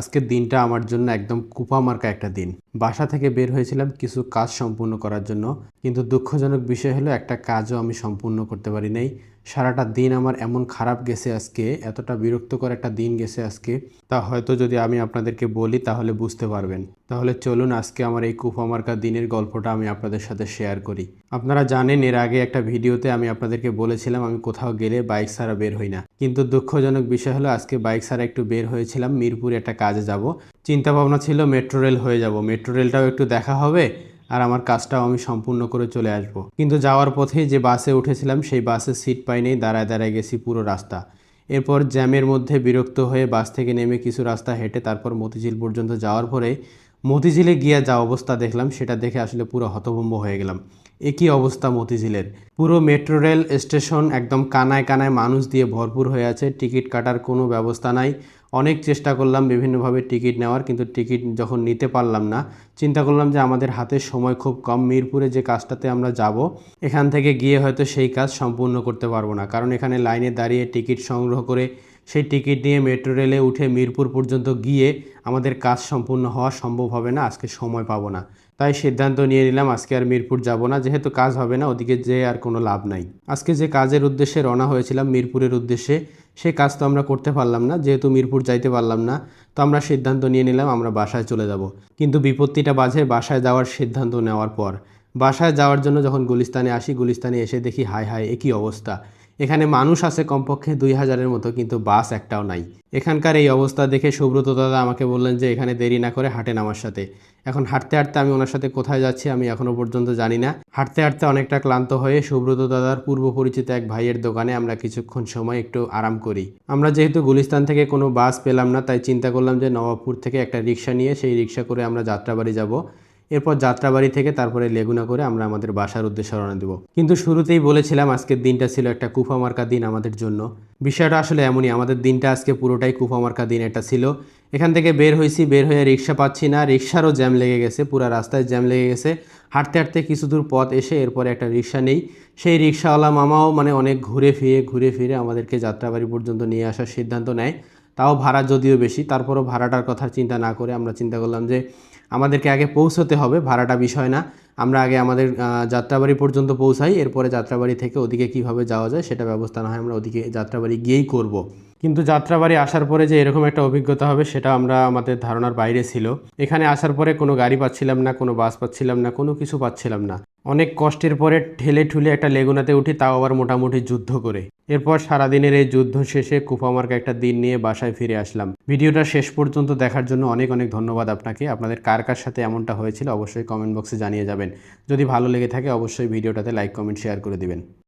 আজকের দিনটা আমার জন্য একদম কুপামার্কা একটা দিন। বাসা থেকে বের হয়েছিলাম কিছু কাজ সম্পূর্ণ করার জন্য, কিন্তু দুঃখজনক বিষয় হলো একটা কাজও আমি সম্পূর্ণ করতে পারি নাই। সারাটা দিন আমার এমন খারাপ গেছে আজকে, এতটা বিরক্তকর একটা দিন গেছে আজকে, তা হয়তো যদি আমি আপনাদেরকে বলি তাহলে বুঝতে পারবেন। তাহলে চলুন আজকে আমার এই কুপামার্কা দিনের গল্পটা আমি আপনাদের সাথে শেয়ার করি। আপনারা জানেন এর আগে একটা ভিডিওতে আমি আপনাদেরকে বলেছিলাম আমি কোথাও গেলে বাইক ছাড়া বের হই না। কিন্তু দুঃখজনক বিষয় হলো আজকে বাইক ছাড়া একটু বের হয়েছিলাম, মিরপুরে একটা কাজে যাব। চিন্তা ভাবনা ছিল মেট্রো রেল হয়ে যাব। মেট্রো রেলটাও একটু দেখা হবে। আর আমার কাজটাও আমি সম্পূর্ণ করে চলে আসব। কিন্তু যাওয়ার পথেই যে বাসে উঠেছিলাম, সেই বাসে সিট পাই নেই, দাঁড়ায় দাঁড়ায় গেছি পুরো রাস্তা। এরপর জ্যামের মধ্যে বিরক্ত হয়ে বাস থেকে নেমে কিছু রাস্তা হেঁটে তারপর মতিঝিল পর্যন্ত যাওয়ার পরে মতিঝিলে গিয়ে যা অবস্থা দেখলাম, সেটা দেখে আসলে পুরো হতভম্ব হয়ে গেলাম। একই অবস্থা মতিঝিলের? পুরো মেট্রো রেল স্টেশন একদম কানায় কানায় মানুষ দিয়ে ভরপুর হয়ে আছে, টিকিট কাটার কোনো ব্যবস্থা নাই। অনেক চেষ্টা করলাম বিভিন্নভাবে টিকিট নেওয়ার, কিন্তু টিকিট যখন নিতে পারলাম না, চিন্তা করলাম যে আমাদের হাতে সময় খুব কম, মিরপুরে যে কাজটাতে আমরা যাব, এখান থেকে গিয়ে হয়তো সেই কাজ সম্পূর্ণ করতে পারব না। কারণ এখানে লাইনে দাঁড়িয়ে টিকিট সংগ্রহ করে সেই টিকিট নিয়ে মেট্রো রেলে উঠে মিরপুর পর্যন্ত গিয়ে আমাদের কাজ সম্পূর্ণ হওয়া সম্ভব হবে না, আজকে সময় পাবো না। তাই সিদ্ধান্ত নিয়ে নিলাম আজকে আর মিরপুর যাব না, যেহেতু কাজ হবে না, ওদিকে যে আর কোনো লাভ নাই। আজকে যে কাজের উদ্দেশ্যে রওনা হয়েছিলাম মিরপুরের উদ্দেশ্যে সেই কাজ তো আমরা করতে পারলাম না, যেহেতু মিরপুর যাইতে পারলাম না, তো আমরা সিদ্ধান্ত নিয়ে নিলাম আমরা বাসায় চলে যাব। কিন্তু বিপত্তিটা বাজে বাসায় যাওয়ার সিদ্ধান্ত নেওয়ার পর। বাসায় যাওয়ার জন্য যখন গুলিস্তানে আসি, গুলিস্তানে এসে দেখি হাই হাই একই অবস্থা? এখানে মানুষ আছে কমপক্ষে দুই হাজারের মতো, কিন্তু বাস একটাও নাই। এখানকার এই অবস্থা দেখে সুব্রত দাদা আমাকে বললেন যে, এখানে দেরি না করে হাঁটেন আমার সাথে। এখন হাঁটতে হাঁটতে আমি ওনার সাথে কোথায় যাচ্ছি আমি এখনও পর্যন্ত জানি না। হাঁটতে হাঁটতে অনেকটা ক্লান্ত হয়ে সুব্রত দাদার পূর্ব পরিচিত এক ভাইয়ের দোকানে আমরা কিছুক্ষণ সময় একটু আরাম করি। আমরা যেহেতু গুলিস্তান থেকে কোনো বাস পেলাম না, তাই চিন্তা করলাম যে, নবাবপুর থেকে একটা রিক্সা নিয়ে সেই রিক্সা করে আমরা যাত্রাবাড়ি যাব। এরপর যাত্রাবাড়ি থেকে তারপরে লেগুনা করে আমরা আমাদের বাসার উদ্দেশ্যে রওনা দেব। কিন্তু শুরুতেই বলেছিলাম আজকের দিনটা ছিল একটা কুফামার্কা দিন আমাদের জন্য। বিষয়টা আসলে এমনই, আমাদের দিনটা আজকে পুরোটাই কুফামার্কা দিন একটা ছিল। এখান থেকে বের হয়েছি, বের হয়ে রিক্সা পাচ্ছি না, রিক্সারও জ্যাম লেগে গেছে, পুরো রাস্তায় জ্যাম লেগে গেছে। হাঁটতে হাঁটতে কিছু দূর পথ এসে এরপরে একটা রিক্সা নেই। সেই রিক্সাওয়ালা মামাও মানে অনেক ঘুরে ফিরে ঘুরে ফিরে আমাদেরকে যাত্রাবাড়ি পর্যন্ত নিয়ে আসার সিদ্ধান্ত নেয়। তাও ভাড়া যদিও বেশি, তারপরও ভাড়াটার কথা চিন্তা না করে আমরা চিন্তা করলাম যে আমাদেরকে আগে পৌঁছতে হবে, ভাড়াটা বিষয় না আমরা আগে আমাদের যাত্রাবাড়ি পর্যন্ত পৌঁছাই, এরপরে যাত্রাবাড়ি থেকে ওদিকে কীভাবে যাওয়া যায় সেটা ব্যবস্থা না হয় আমরা ওদিকে যাত্রাবাড়ি গিয়েই করব। কিন্তু যাত্রাবাড়ি আসার পরে যে এরকম একটা অভিজ্ঞতা হবে, সেটা আমরা আমাদের ধারণার বাইরে ছিল। এখানে আসার পরে কোনো গাড়ি পাচ্ছিলাম না, কোনো বাস পাচ্ছিলাম না, কোনো কিছু পাচ্ছিলাম না। অনেক কষ্টের পরে ঠেলে ঠুলে একটা লেগুনাতে উঠি, তাও আবার মোটামুটি যুদ্ধ করে। এরপর সারাদিনের এই যুদ্ধ শেষে কুফামার্কা একটা দিন নিয়ে বাসায় ফিরে আসলাম। ভিডিওটা শেষ পর্যন্ত দেখার জন্য অনেক অনেক ধন্যবাদ আপনাকে। আপনাদের কার কার সাথে এমনটা হয়েছিল অবশ্যই কমেন্ট বক্সে জানিয়ে যাবেন। যদি ভালো লেগে থাকে, অবশ্যই ভিডিওটাতে লাইক, কমেন্ট, শেয়ার করে দিবেন।